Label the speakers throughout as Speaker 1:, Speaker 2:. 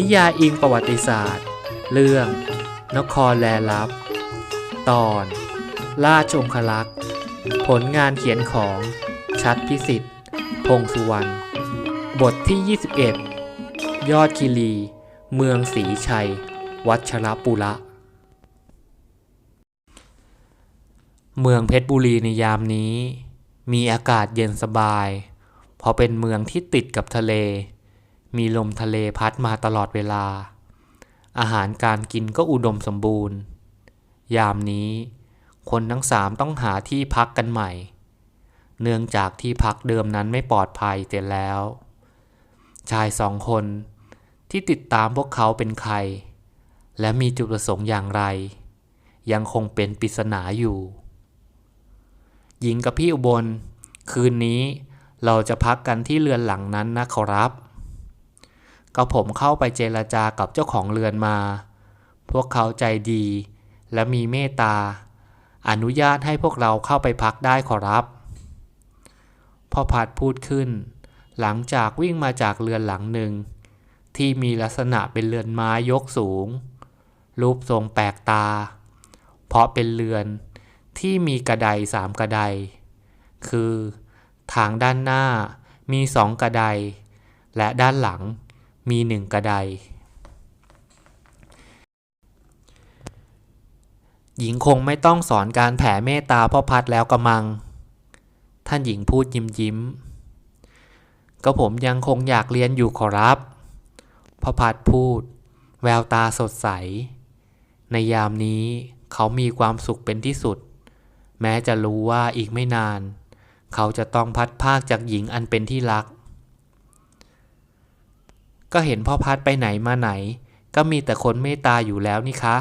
Speaker 1: นิยายอิงประวัติศาสตร์ เรื่อง นครแลลับ ตอน ราชองคลักษ์ผลงานเขียนของชัดพิสิทธิ์ พงสุวรรณ บทที่ 21 ยอดคิรี เมืองศรีชัย วัชรปุระ เมืองเพชรบุรีในยามนี้ มีอากาศเย็นสบาย เพราะเป็นเมืองที่ติดกับทะเล มีลมทะเลพัดมาตลอดเวลา อาหารการกินก็อุดมสมบูรณ์ ยามนี้ คนทั้งสามต้องหาที่พักกันใหม่ เนื่องจากที่พักเดิมนั้นไม่ปลอดภัยเสร็จแล้ว ชายสองคนที่ติดตามพวกเขาเป็นใคร และมีจุดประสงค์อย่างไร ยังคงเป็นปริศนาอยู่ หญิงกับพี่อุบล คืนนี้เราจะพักกันที่เรือนหลังนั้นนะขอรับ ก็ผมเข้าไปเจรจากับเจ้าของเรือนมา พวกเขาใจดีและมีเมตตา อนุญาตให้พวกเราเข้าไปพักได้ขอรับ พ่อพัดพูดขึ้น หลังจากวิ่งมาจากเรือนหลังหนึ่ง ที่มีลักษณะเป็นเรือนไม้ยกสูง รูปทรงแปลกตา เพราะเป็นเรือนที่มีกระไดสามกระได คือ ทางด้านหน้ามีสองกระได และด้านหลัง มีหนึ่งกระได หญิงคงไม่ต้องสอนการแผ่เมตตาพ่อพัดแล้วกระมัง ท่านหญิงพูดยิ้มยิ้ม ก็ผมยังคงอยากเรียนอยู่ขอรับ พ่อพัดพูด แววตาสดใส ในยามนี้เขามีความสุขเป็นที่สุด แม้จะรู้ว่าอีกไม่นาน เขาจะต้องพัดภาคจากหญิงอันเป็นที่รัก ก็เห็นพ่อพัดไปไหนมาไหน ก็มีแต่คนเมตตาอยู่แล้วนี่คะ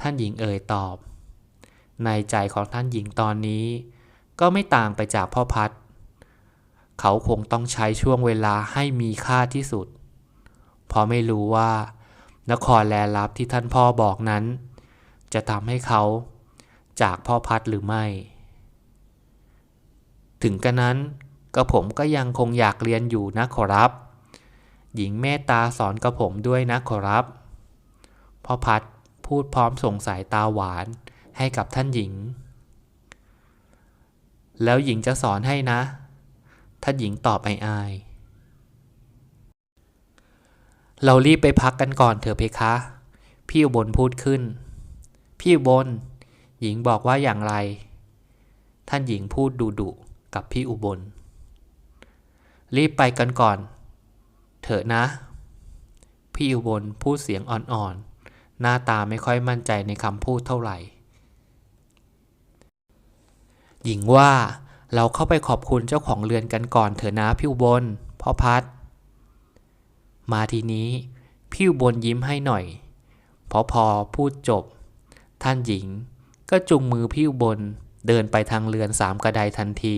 Speaker 1: ท่านหญิงเอ่ยตอบ ในใจของท่านหญิงตอนนี้ ก็ไม่ต่างไปจากพ่อพัด เขาคงต้องใช้ช่วงเวลาให้มีค่าที่สุด เพราะไม่รู้ว่า นครแลลับที่ท่านพ่อบอกนั้น จะทำให้เขาจากพ่อพัดหรือไม่ ถึงกระนั้นก็ผมก็ยังคงอยากเรียนอยู่นะขอรับ หญิงเมตตาสอนกับผมด้วยนะขอรับพ่อพัดพูดพร้อมส่งสายตาหวานให้กับท่านหญิง แล้วหญิงจะสอนให้นะ ท่านหญิงตอบไอายเรารีบไปพักกันก่อนเถอะเพคะ พี่อุบลพูดขึ้น พี่อุบลหญิงบอกว่าอย่างไร ท่านหญิงพูดดุดุกับพี่อุบล รีบไปกันก่อน เถอะนะ พี่อุบลพูดเสียงอ่อนๆ หน้าตาไม่ค่อยมั่นใจในคำพูดเท่าไหร่ หญิงว่าเราเข้าไปขอบคุณเจ้าของเรือนกันก่อนเถอะนะพี่อุบลพ่อพัด มาทีนี้พี่อุบลยิ้มให้หน่อยพราะพอพูดจบ ท่านหญิงก็จุงมือพี่อุบลเดินไปทางเรือนสามกระไดทันที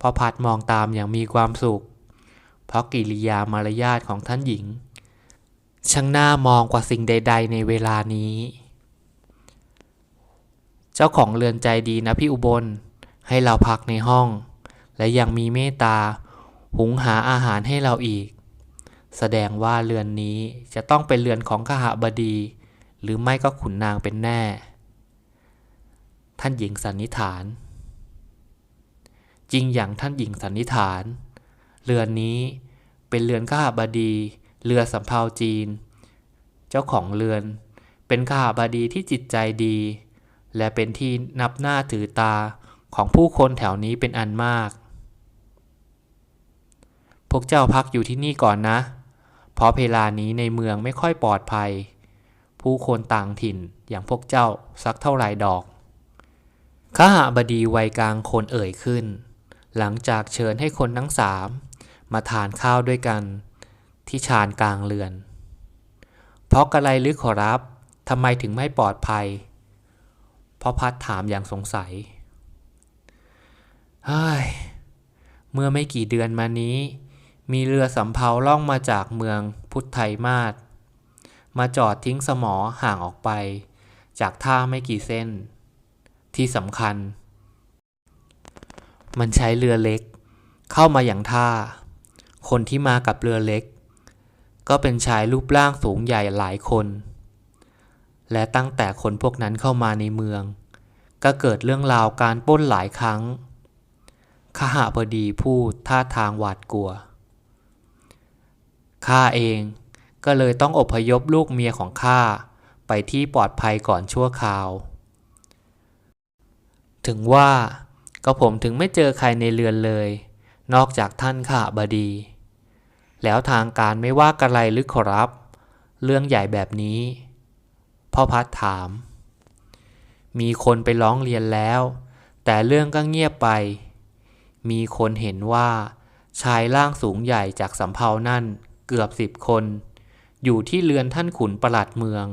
Speaker 1: พอพัดมองตามอย่างมีความสุข เพราะกิริยามารยาทของท่านหญิง ช่างน่ามองกว่าสิ่งใด ๆ ในเวลานี้ เจ้าของเรือนใจดีนะพี่อุบล ให้เราพักในห้อง และยังมีเมตตา หุงหาอาหารให้เราอีก แสดงว่าเรือนนี้จะต้องเป็นเรือนของขหบดี หรือไม่ก็ขุนนางเป็นแน่ ท่านหญิงสันนิษฐานจริงอย่างท่านหญิงสันนิษฐาน เรือนนี้เป็นเรือนขหบดี เรือสำเภาจีน เจ้าของเรือนเป็นขหบดีที่จิตใจดี และเป็นที่นับหน้าถือตาของผู้คนแถวนี้เป็นอันมาก พวกเจ้าพักอยู่ที่นี่ก่อนนะ เพราะเวลานี้ในเมืองไม่ค่อยปลอดภัย ผู้คนต่างถิ่นอย่างพวกเจ้าสักเท่าไรดอกขหบดีวัยกลางคนเอ่ยขึ้น หลังจากเชิญให้คนทั้งสาม มาทานข้าวด้วยกันที่ชานกลางเรือน เพราะกระไรหรือขอรับทำไมถึงไม่ปลอดภัยพ่อพัดถามอย่างสงสัยเฮ้ยเมื่อไม่กี่เดือนมานี้ มีเรือสำเภาล่องมาจากเมืองพุทธไทยมาศมาจอดทิ้งสมอห่างออกไป จากท่าไม่กี่เส้น ที่สำคัญ มันใช้เรือเล็ก เข้ามาอย่างท่า คนที่มากับเรือเล็ก ก็เป็นชายรูปร่างสูงใหญ่หลายคน และตั้งแต่คนพวกนั้นเข้ามาในเมือง ก็เกิดเรื่องราวการป้นหลายครั้งขหบดีพูดท่าทางหวาดกลัว ข้าเองก็เลยต้องอพยพลูกเมียของข้าไปที่ปลอดภัยก่อนชั่วคราว ถึงว่าก็ผมถึงไม่เจอใครในเรือนเลย นอกจากท่านข้าบดี แล้วทางการไม่ว่ากันไรหรือขอรับ เรื่องใหญ่แบบนี้ พ่อพัดถาม มีคนไปร้องเรียนแล้ว แต่เรื่องก็เงียบไป มีคนเห็นว่า ชายร่างสูงใหญ่จากสำเภานั่นเกือบสิบคน อยู่ที่เรือนท่านขุนประหลัดเมือง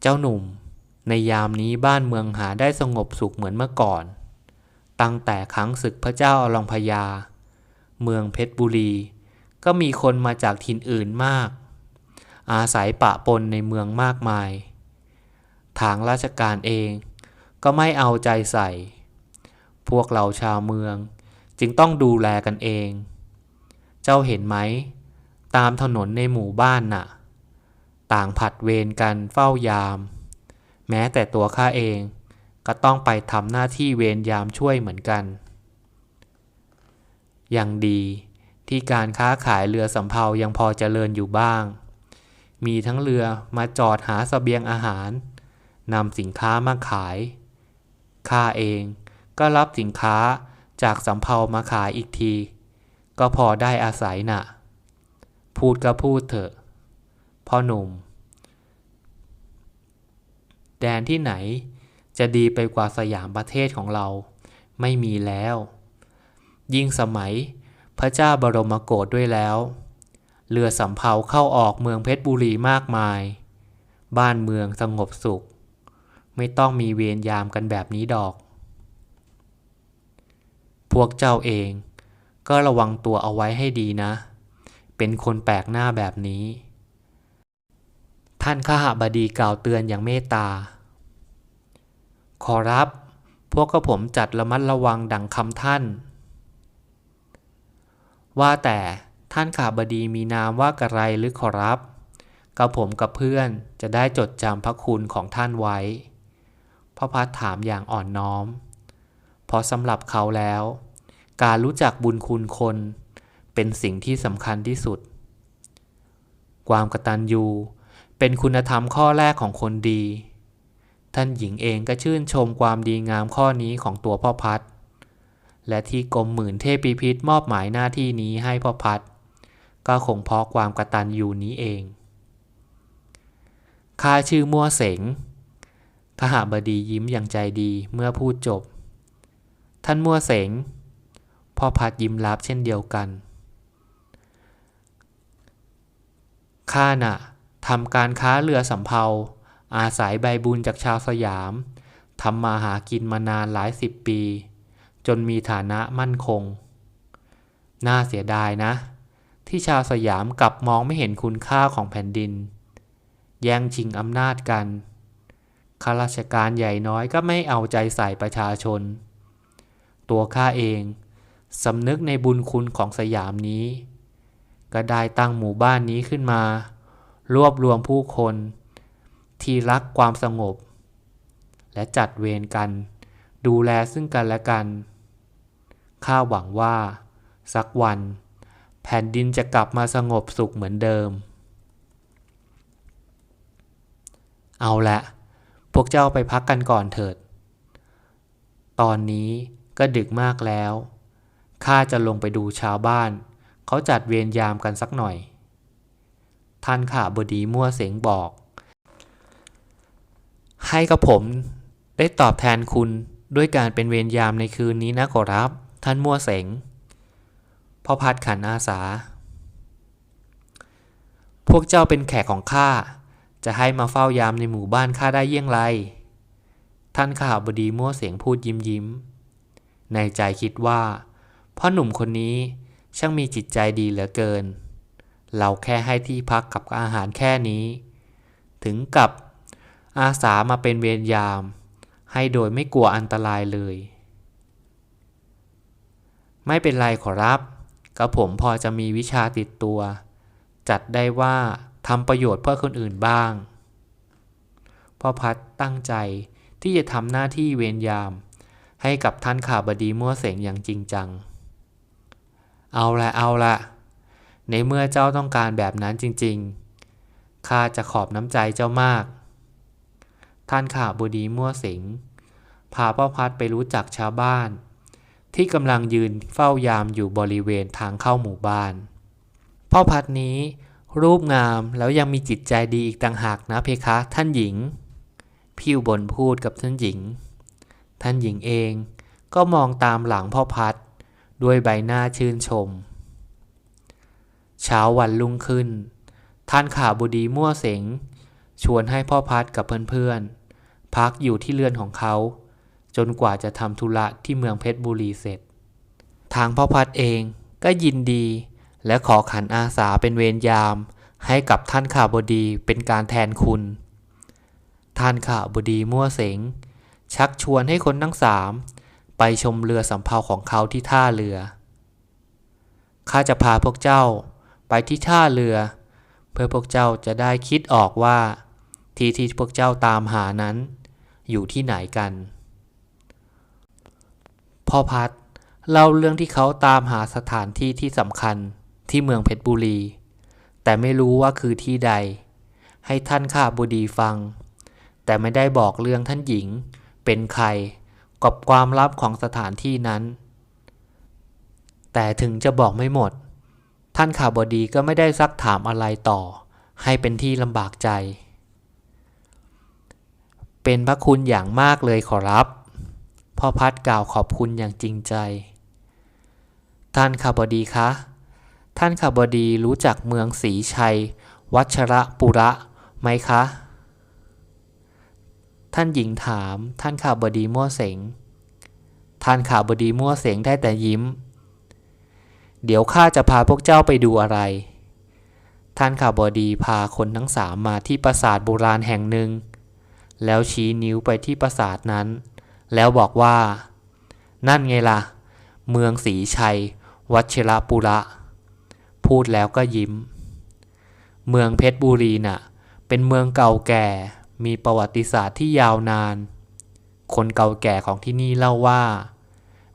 Speaker 1: เจ้าหนุ่ม ในยามนี้บ้านเมืองหาได้สงบสุขเหมือนเมื่อก่อน ตั้งแต่ครั้งศึกพระเจ้าอลองพยา เมืองเพชรบุรี ก็มีคนมาจากถิ่นอื่นมาก อาศัยปะปนในเมืองมากมาย ทางราชการเองก็ไม่เอาใจใส่ พวกเราชาวเมืองจึงต้องดูแลกันเอง เจ้าเห็นไหม ตามถนนในหมู่บ้านน่ะ ต่างผัดเวรกันเฝ้ายาม แม้แต่ตัวข้าเองก็ต้องไปทำหน้าที่เวรยามช่วยเหมือนกัน ย่างดี ที่การค้าขายเรือสำเภายังพอเจริญอยู่บ้าง มีทั้งเรือมาจอดหาสเสบียงอาหารนำสินค้ามาขาย ข้าเองก็รับสินค้าจากสำเภามาขายอีกที ก็พอได้อาศัยน่ะ พูดก็พูดเถอะ พ่อหนุ่ม แดนที่ไหนจะดีไปกว่าสยามประเทศของเราไม่มีแล้ว ยิ่งสมัย พระเจ้าบรมโกศด้วยแล้ว เรือสำเภาเข้าออกเมืองเพชรบุรีมากมาย บ้านเมืองสงบสุข ไม่ต้องมีเวรยามกันแบบนี้ดอก พวกเจ้าเองก็ระวังตัวเอาไว้ให้ดีนะ เป็นคนแปลกหน้าแบบนี้ ท่านข้าบดีกล่าวเตือนอย่างเมตตา ขอรับ พวกกระผมจัดระมัดระวังดังคำท่าน ว่าแต่ท่านข้าบดีมีนามว่ากระไรหรือขอรับกระผมกับเพื่อนจะได้จดจำพระคุณของท่านไว้พ่อพัดถามอย่างอ่อนน้อม เพราะสำหรับเขาแล้ว การรู้จักบุญคุณคน เป็นสิ่งที่สำคัญที่สุด ความกตัญญูเป็นคุณธรรมข้อแรกของคนดี ท่านหญิงเองก็ชื่นชมความดีงามข้อนี้ของตัวพ่อพัด และที่กรมหมื่นเทพีพิษมอบหมายหน้าที่นี้ให้พ่อพัด ก็คงเพราะความกระตัญญูนี้เองข้าชื่อมั่วเสงขหบดียิ้มอย่างใจดีเมื่อพูดจบ ท่านมั่วเสงพ่อพัดยิ้มรับเช่นเดียวกันข้าน่ะทำการค้าเรือสำเภา อาศัยใบบุญจากชาวสยามทำมาหากินมานานหลายสิบปี นมีฐานะมั่นคง น่าเสียดายนะ ที่ชาวสยามกลับมองไม่เห็นคุณค่าของแผ่นดิน แย่งชิงอำนาจกันข้าราชการใหญ่น้อยก็ไม่เอาใจใส่ประชาชน ตัวข้าเองสำนึกในบุญคุณของสยามนี้ ก็ได้ตั้งหมู่บ้านนี้ขึ้นมา รวบรวมผู้คน ที่รักความสงบ และจัดเวรกัน ดูแลซึ่งกันและกัน ข้าหวังว่า สักวัน แผ่นดินจะกลับมาสงบสุขเหมือนเดิม เอาละ พวกเจ้าไปพักกันก่อนเถิด ตอนนี้ก็ดึกมากแล้ว ข้าจะลงไปดูชาวบ้าน เขาจัดเวรยามกันสักหน่อย ท่านข่าบดีมั่วเสงบอก ให้กับผมได้ตอบแทนคุณด้วยการเป็นเวรยามในคืนนี้นะขอรับ ท่านมั่วเสงพ่อพัดขันอาสา พวกเจ้าเป็นแขกของข้า จะให้มาเฝ้ายามในหมู่บ้านข้าได้เยี่ยงไร ท่านข่าวบดีมั่วเสียงพูดยิ้มยิ้ม ในใจคิดว่า พ่อหนุ่มคนนี้ช่างมีจิตใจดีเหลือเกิน เราแค่ให้ที่พักกับอาหารแค่นี้ ถึงกับอาสามาเป็นเวรยาม ให้โดยไม่กลัวอันตรายเลย ไม่เป็นไรขอรับก็ผมพอจะมีวิชาติดตัว จัดได้ว่าทำประโยชน์เพื่อคนอื่นบ้าง พ่อพัดตั้งใจที่จะทำหน้าที่เวรยาม ให้กับท่านข่าบดีมั่วเสงอย่างจริงจัง เอาละเอาละในเมื่อเจ้าต้องการแบบนั้นจริงๆ ข้าจะขอบน้ำใจเจ้ามาก ท่านข่าบดีมั่วเสงพาพ่อพัดไปรู้จักชาวบ้าน ที่กำลังยืนเฝ้ายามอยู่บริเวณทางเข้าหมู่บ้าน พ่อพัดนี้ รูปงามแล้วยังมีจิตใจดีอีกต่างหากนะเพคะท่านหญิงพี่บลพูดกับท่านหญิง ท่านหญิงเองก็มองตามหลังพ่อพัด ด้วยใบหน้าชื่นชม เช้าวันรุ่งขึ้น ท่านข่าวบุดีมั่วเสงชวนให้พ่อพัดกับเพื่อนๆ พักอยู่ที่เรือนของเขา จนกว่าจะทำธุระที่เมืองเพชรบุรีเสร็จ ทางพ่อพัดเองก็ยินดีและขอขันอาสาเป็นเวรยาม ให้กับท่านข่าวบดีเป็นการแทนคุณ ท่านข่าวบดีมั่วเสง ชักชวนให้คนทั้งสามไปชมเรือสำเภาของเขาที่ท่าเรือ ข้าจะพาพวกเจ้าไปที่ท่าเรือ เพื่อพวกเจ้าจะได้คิดออกว่า ที่ที่พวกเจ้าตามหานั้น อยู่ที่ไหนกัน พ่อพัดเล่าเรื่องที่เขาตามหาสถานที่ที่สำคัญที่เมืองเพชรบุรี แต่ไม่รู้ว่าคือที่ใด ให้ท่านข้าบดีฟัง แต่ไม่ได้บอกเรื่องท่านหญิง เป็นใครกับความลับของสถานที่นั้น แต่ถึงจะบอกไม่หมด ท่านข่าวบดีก็ไม่ได้ซักถามอะไรต่อ ให้เป็นที่ลำบากใจ เป็นพระคุณอย่างมากเลยขอรับ พ่อพัดกล่าวขอบคุณอย่างจริงใจ ท่านข่าวบดีคะ ท่านข่าวบดีรู้จักเมืองศรีชัย วัชระปุระไหมคะ ท่านหญิงถาม ท่านข่าวบดีมั่วเสง ท่านข่าวบดีมั่วเสงได้แต่ยิ้ม เดี๋ยวข้าจะพาพวกเจ้าไปดูอะไร ท่านข่าวบดีพาคนทั้งสามมาที่ปราสาทโบราณแห่งหนึ่ง แล้วชี้นิ้วไปที่ปราสาทนั้น แล้วบอกว่า นั่นไงล่ะ เมืองศรีชัย วัชระปุระ พูดแล้วก็ยิ้ม เมืองเพชรบุรีน่ะ เป็นเมืองเก่าแก่ มีประวัติศาสตร์ที่ยาวนาน คนเก่าแก่ของที่นี่เล่าว่า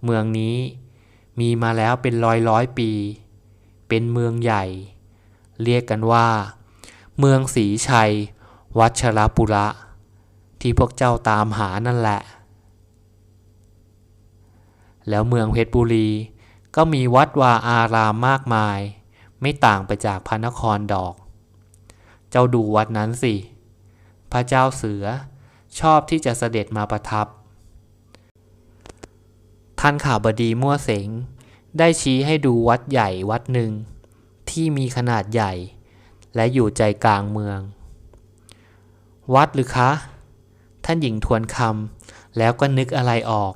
Speaker 1: เมืองนี้มีมาแล้วเป็นร้อยร้อยปี เป็นเมืองใหญ่ เรียกกันว่า เมืองศรีชัย วัชรปุระ ที่พวกเจ้าตามหานั่นแหละ แล้วเมืองเพชรบุรี ก็มีวัดวาอารามมากมาย ไม่ต่างไปจากพระนครดอก เจ้าดูวัดนั้นสิ พระเจ้าเสือชอบที่จะเสด็จมาประทับ ท่านข่าวบดีมั่วเสงได้ชี้ให้ดูวัดใหญ่วัดหนึ่ง ที่มีขนาดใหญ่ และอยู่ใจกลางเมือง วัดหรือคะ ท่านหญิงทวนคำแล้วก็นึกอะไรออก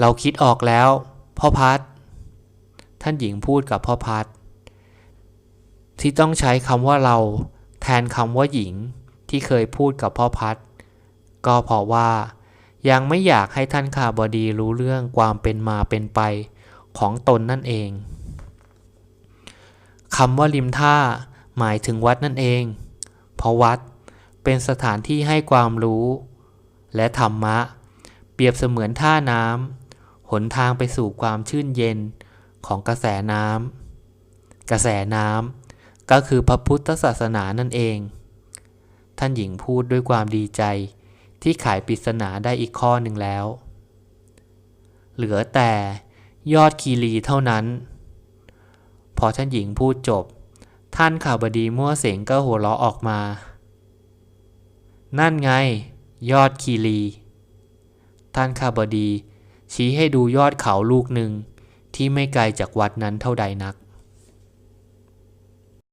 Speaker 1: เราคิดออกแล้ว พ่อพัด ท่านหญิงพูดกับพ่อพัด ที่ต้องใช้คำว่าเรา แทนคำว่าหญิงที่เคยพูดกับพ่อพัด ก็เพราะว่า ยังไม่อยากให้ท่านข่าบดีรู้เรื่องความเป็นมาเป็นไปของตนนั่นเองคำว่าริมท่าหมายถึงวัดนั่นเอง เพราะวัดเป็นสถานที่ให้ความรู้ และธรรมะ เปรียบเสมือนท่าน้ำ หนทางไปสู่ความชื่นเย็นของกระแสน้ำกระแสน้ำก็คือพระพุทธศาสนานั่นเอง ท่านหญิงพูดด้วยความดีใจที่ขายปริศนาได้อีกข้อหนึ่งแล้ว เหลือแต่ยอดคีรีเท่านั้น พอท่านหญิงพูดจบ ท่านข่าวบดีมั่วเสียงก็หัวเราะออกมา นั่นไง ยอดคีรี ท่านข่าวบดี ชี้ให้ดูยอดเขาลูกหนึ่งที่ไม่ไกลจากวัดนั้นเท่าใดนัก